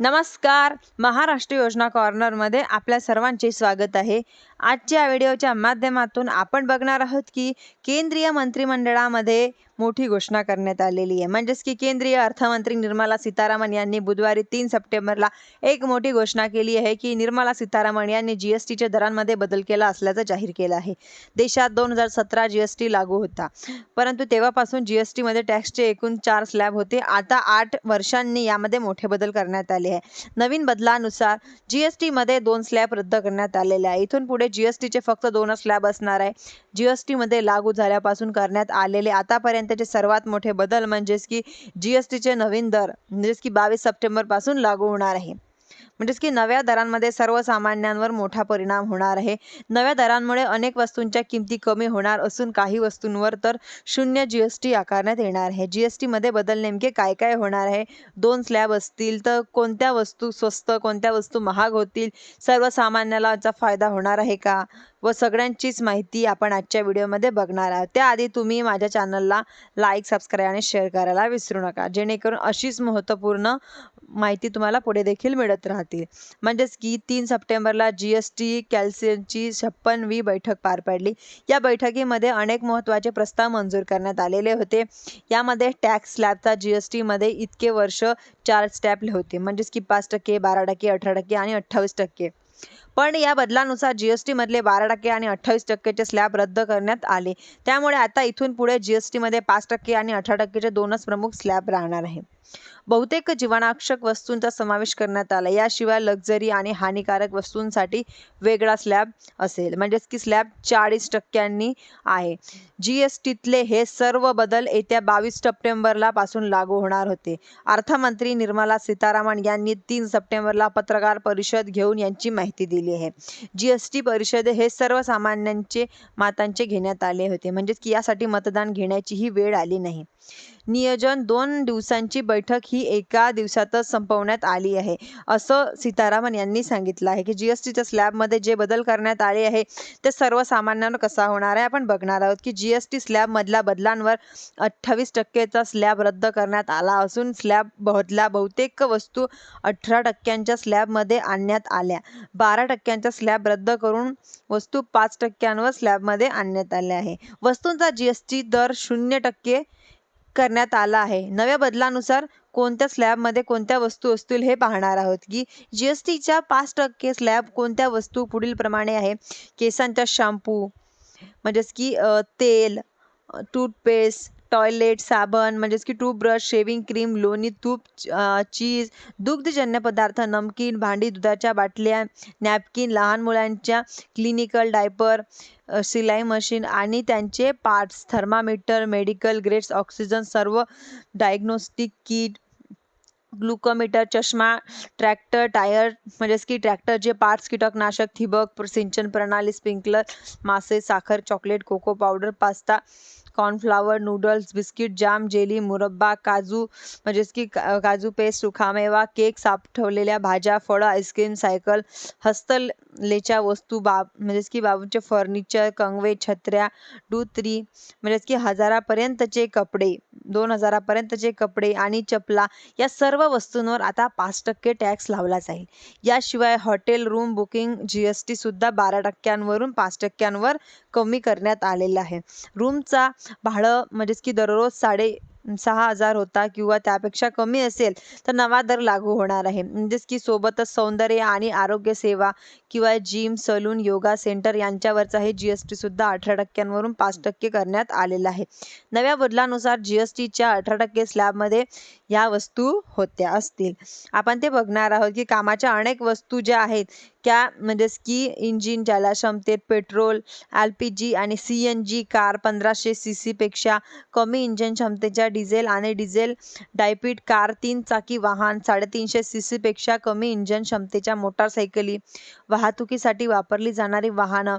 नमस्कार. महाराष्ट्र योजना कॉर्नरमध्ये आपल्या सर्वांचे स्वागत आहे. आजच्या व्हिडिओच्या माध्यमातून आपण बघणार आहोत की केंद्रीय मंत्रिमंडळामध्ये मोठी घोषणा करण्यात आलेली आहे. म्हणजेच की केंद्रीय अर्थमंत्री निर्मला सीतारामन यांनी बुधवारी तीन सप्टेंबरला एक मोठी घोषणा केली आहे की निर्मला सीतारामन यांनी जी एस टीच्या दरांमध्ये बदल केला असल्याचं जाहीर केलं आहे. देशात दोन हजार सतरा जी एस टी लागू होता. परंतु तेव्हापासून जी एस टीमध्ये टॅक्सचे एकूण चार स्लॅब होते. आता आठ वर्षांनी यामध्ये मोठे बदल करण्यात आले आहे. नवीन बदलानुसार जी एस टीमध्ये दोन स्लॅब रद्द करण्यात आलेले आहे इथून पुढे जी एस टीचे फक्त दोनच स्लॅब असणार आहे. जी एस टीमध्ये लागू झाल्यापासून करण्यात आलेले आतापर्यंतचे सर्वात मोठे बदल म्हणजेच की जी एस टीचे नवीन दर म्हणजेच की बावीस सप्टेंबरपासून लागू होणार आहे. म्हणजेच की नव्या दरांमध्ये सर्वसामान्यांवर मोठा परिणाम होणार आहे. नव्या दरांमुळे अनेक वस्तूंच्या किमती कमी होणार असून काही वस्तूंवर तर शून्य जी एस टी आकारण्यात येणार आहे. जी एस टीमध्ये बदल नेमके काय काय होणार आहे? दोन स्लॅब असतील तर कोणत्या वस्तू स्वस्त कोणत्या वस्तू महाग होतील? सर्वसामान्याला याचा फायदा होणार आहे का? व सगळ्यांचीच माहिती आपण आजच्या व्हिडिओमध्ये बघणार आहोत. त्याआधी तुम्ही माझ्या चॅनलला लाईक सबस्क्राईब आणि शेअर करायला विसरू नका. जेणेकरून अशीच महत्त्वपूर्ण माहिती तुम्हाला पुढे देखील मिळत राहतील. म्हणजेच की तीन सप्टेंबरला जी एस टी कॅल्सियमची छप्पनवी बैठक पार पडली. या बैठकीमध्ये अनेक महत्त्वाचे प्रस्ताव मंजूर करण्यात आलेले होते. यामध्ये टॅक्स स्लॅबचा जी एस टीमध्ये इतके वर्ष चार स्टॅप होते. म्हणजेच की पाच टक्के बारा टक्के अठरा टक्के आणि अठ्ठावीस टक्के. पण या बदलानुसार जी एस टीमधले बारा टक्के आणि अठ्ठावीस टक्केचे स्लॅब रद्द करण्यात आले. त्यामुळे आता इथून पुढे जी एस टीमध्ये पाच टक्के आणि अठरा टक्केचे दोनच प्रमुख स्लॅब राहणार आहे बहुतेक जीवनावश्यक वस्तूंचा समावेश करण्यात आला. याशिवाय लक्झरी आणि हानिकारक वस्तूंसाठी वेगळा स्लॅब असेल. म्हणजेच की स्लॅब चाळीस टक्क्यांनी आहे. जी एस टीतले हे सर्व बदल येत्या बावीस सप्टेंबरला पासून लागू होणार होते. अर्थमंत्री निर्मला सीतारामन यांनी तीन सप्टेंबरला पत्रकार परिषद घेऊन यांची माहिती दिली आहे. जी एस टी परिषद हे सर्वसामान्यांचे मातांचे घेण्यात आले होते. म्हणजेच की यासाठी मतदान घेण्याची ही वेळ आली नाही. नियोजन दोन दिवसांची बैठक ही एका दिवसातच संपवण्यात आली आहे. असं सीतारामन यांनी सांगितलं आहे की जी एस टीच्या स्लॅबमध्ये जे बदल करण्यात आले आहे ते सर्वसामान्यांवर कसा होणार आहे? आपण बघणार आहोत की जी एस टी स्लॅबमधल्या बदलांवर अठ्ठावीस टक्केचा स्लॅब रद्द करण्यात आला असून स्लॅब बदला बहुतेक वस्तू अठरा टक्क्यांच्या स्लॅबमध्ये आणण्यात आल्या. बारा टक्क्यांचा स्लॅब रद्द करून वस्तू पाच टक्क्यांवर स्लॅबमध्ये आणण्यात आल्या आहे. वस्तूंचा जी एस टी दर शून्य टक्के करण्यात आला आहे. नव्या बदलानुसार कोणत्या स्लॅबमध्ये कोणत्या वस्तू असतील हे पाहणार आहोत. की जी एस टीच्या पाच टक्के स्लॅब कोणत्या वस्तू पुढीलप्रमाणे आहे? केसांचा शॅम्पू म्हणजेच की तेल टूथपेस्ट टॉयलेट साबण म्हणजेच की टूथब्रश शेविंग क्रीम लोणी तूप चीज दुग्धजन्य पदार्थ नमकीन भांडी दुधाच्या बाटल्या नॅपकिन लहान मुलांच्या क्लिनिकल डायपर सिलाई मशीन आणि त्यांचे parts thermometer medical grades oxygen सर्व डायग्नोस्टिक किट ग्लुकोमीटर चष्मा ट्रॅक्टर टायर म्हणजेच की ट्रॅक्टरचे पार्ट्स कीटकनाशक ठिबक सिंचन प्रणाली स्प्रिंकलर मासे साखर chocolate cocoa powder pasta cornflour noodles biscuit jam jelly मुरब्बा काजू म्हणजेच की काजू पेस्ट सुखामेवा केक साठवलेल्या भाज्या फळं आईस्क्रीम सायकल हस्तलेच्या वस्तू बाब म्हणजेच की बाबूचे फर्निचर कंगवे छत्र्या डुत्री म्हणजेच की हजारापर्यंतचे कपडे. दोन हजारापर्यंतचे कपडे आणि चपला या सर्व वस्तूंवर आता पाच टक्के टॅक्स लावला जाईल. याशिवाय hotel room booking G S टीसुद्धा बारा टक्क्यांवरून पाच टक्क्यांवर कमी करण्यात आलेलं आहे. रूमचा भाडं म्हणजेच की दररोज साडे सहा हजार होता किंवा त्यापेक्षा कमी असेल तर नवा दर लागू होणार आहे. म्हणजेच की सोबतच सौंदर्य आणि आरोग्य सेवा किंवा जिम सलून योगा सेंटर यांच्यावरचा हे जी एस टीसुद्धा अठरा टक्क्यांवरून पाच टक्के करण्यात आलेलं आहे. नव्या बदलानुसार जी एस टीच्या अठरा टक्के स्लॅबमध्ये ह्या वस्तू होत्या असतील. आपण ते बघणार आहोत की कामाच्या अनेक वस्तू ज्या आहेत त्या म्हणजेच की इंजिन ज्याला क्षमतेत पेट्रोल एल पी जी आणि सी एन जी कार पंधराशे सी सीपेक्षा कमी इंजिन क्षमतेच्या डिझेल आणि डिझेल डायपीट कार तीन चाकी वाहन साडेतीनशे सी सीपेक्षा कमी इंजिन क्षमतेच्या मोटारसायकली वाहतुकीसाठी वापरली जाणारी वाहनं.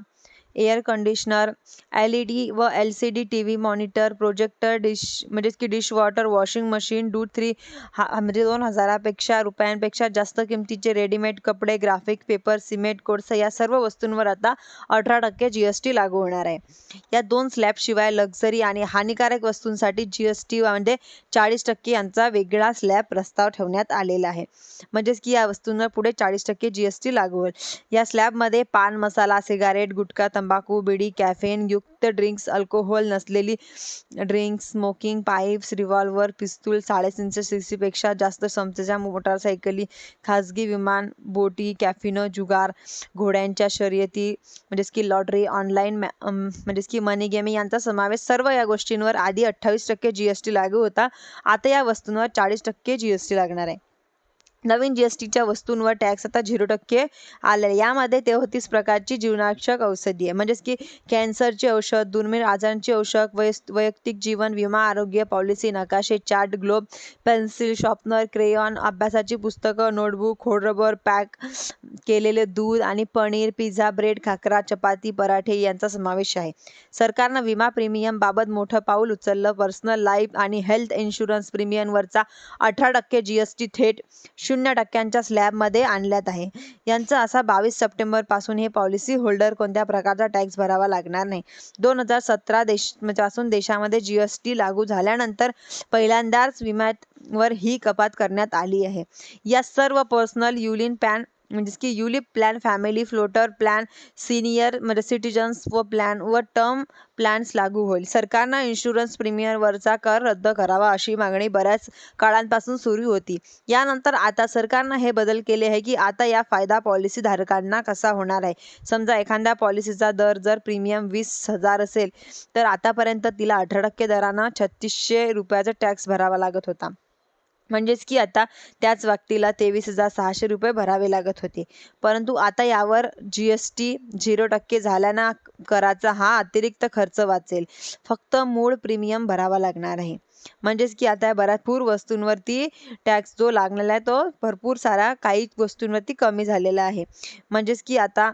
Air conditioner L E D व L C D T V monitor projector dish म्हणजेच की डिश वॉटर वॉशिंग मशीन डू थ्री हा म्हणजे दोन हजारापेक्षा रुपयांपेक्षा जास्त किमतीचे रेडीमेड कपडे ग्राफिक पेपर सिमेंट कोळसा या सर्व वस्तूंवर आता अठरा टक्के जी एस टी लागू होणार आहे. या दोन स्लॅबशिवाय लक्झरी आणि हानिकारक वस्तूंसाठी जी एस टी म्हणजे चाळीस टक्के यांचा वेगळा स्लॅब प्रस्ताव ठेवण्यात आलेला आहे. म्हणजेच की या वस्तूंवर पुढे चाळीस टक्के जी एस टी लागू होईल. या स्लॅबमध्ये पान मसाला सिगारेट गुटखा तंबाखू बिडी कॅफेन युक्त ड्रिंक्स अल्कोहोल नसलेली ड्रिंक्स स्मोकिंग पाईप्स रिव्हॉल्वर पिस्तूल साडेतीनशे सी सीपेक्षा जास्त क्षमतेच्या मोटारसायकली खाजगी विमान बोटी कॅफिनो जुगार घोड्यांच्या शर्यती म्हणजेच की लॉटरी ऑनलाईन मॅ म्हणजेच की मनी गेमिंग यांचा समावेश सर्व या गोष्टींवर आधी अठ्ठावीस टक्के जी एस टी लागू होता. आता या वस्तूंवर चाळीस टक्के जी एस टी लागणार आहे. नवीन जी एस टीच्या वस्तूंवर टॅक्स आता झिरो टक्के आले यामध्ये तेहतीस प्रकारची जीवनावश्यक औषधी आहे. म्हणजेच की कॅन्सरचे औषध दुर्मिळ आजारांचे औषध वयस वैयक्तिक जीवन विमा आरोग्य पॉलिसी नकाशे chart globe pencil sharpener crayon अभ्यासाची पुस्तकं नोटबुक खोडरबर पॅक केलेले दूध आणि पनीर पिझ्झा ब्रेड खाकरा चपाती पराठे यांचा समावेश आहे. सरकारनं विमा प्रीमियमबाबत मोठं पाऊल उचललं. पर्सनल लाईफ आणि हेल्थ इन्शुरन्स प्रीमियमवरचा अठरा टक्के जी एस टी थेट शून्य टक्क्यांच्या स्लॅबमध्ये आणल्यात आहे. यांचा असा बावीस सप्टेंबरपासून हे पॉलिसी होल्डर कोणत्या प्रकारचा टॅक्स भरावा लागणार नाही? दोन हजार सतरा देश म्हणजे पासून देशामध्ये जी एस टी लागू झाल्यानंतर पहिल्यांदाच विम्यावर ही कपात करण्यात आली आहे. या सर्व पर्सनल युलिन पॅन म्हणजेच की ULIP plan family floater plan senior म्हणजे सिटिजन्स व प्लॅन व टर्म प्लॅन्स लागू होईल. सरकारनं इन्शुरन्स प्रीमियमवरचा कर रद्द करावा अशी मागणी बऱ्याच काळांपासून सुरू होती. यानंतर आता सरकारनं हे बदल केले आहे की आता या फायदा पॉलिसी धारकांना कसा होणार आहे? समजा एखाद्या पॉलिसीचा दर जर प्रीमियम वीस हजार असेल तर आतापर्यंत तिला अठरा टक्के दरानं छत्तीसशे रुपयाचा टॅक्स भरावा लागत होता. म्हणजेच की आता त्याच व्यक्तीला तेवीस हजार सहाशे रुपये भरावे लागत होते. परंतु आता यावर जी एस टी झिरो टक्के झाल्यानं कराचा हा अतिरिक्त खर्च वाचेल. फक्त मूळ प्रीमियम भरावा लागणार आहे. म्हणजेच की आता भरपूर वस्तूंवरती टॅक्स जो लागलेला आहे तो भरपूर सारा काही वस्तूंवरती कमी झालेला आहे. म्हणजेच की आता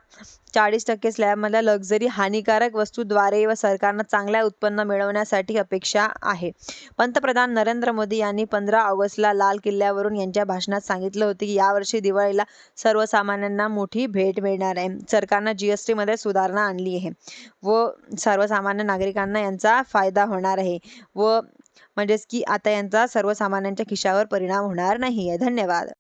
चाळीस टक्के स्लॅबमधल्या लक्झरी हानिकारक वस्तूद्वारे व सरकारनं चांगल्या उत्पन्न मिळवण्यासाठी अपेक्षा आहे. पंतप्रधान नरेंद्र मोदी यांनी पंधरा ऑगस्टला लाल किल्ल्यावरून यांच्या भाषणात सांगितलं होते की यावर्षी दिवाळीला सर्वसामान्यांना मोठी भेट मिळणार आहे. सरकारनं जी एस टीमध्ये सुधारणा आणली आहे व सर्वसामान्य नागरिकांना यांचा फायदा होणार आहे व म्हणजेच की आता यांचा सर्वसामान्यांच्या खिशावर परिणाम होणार नाही आहे धन्यवाद.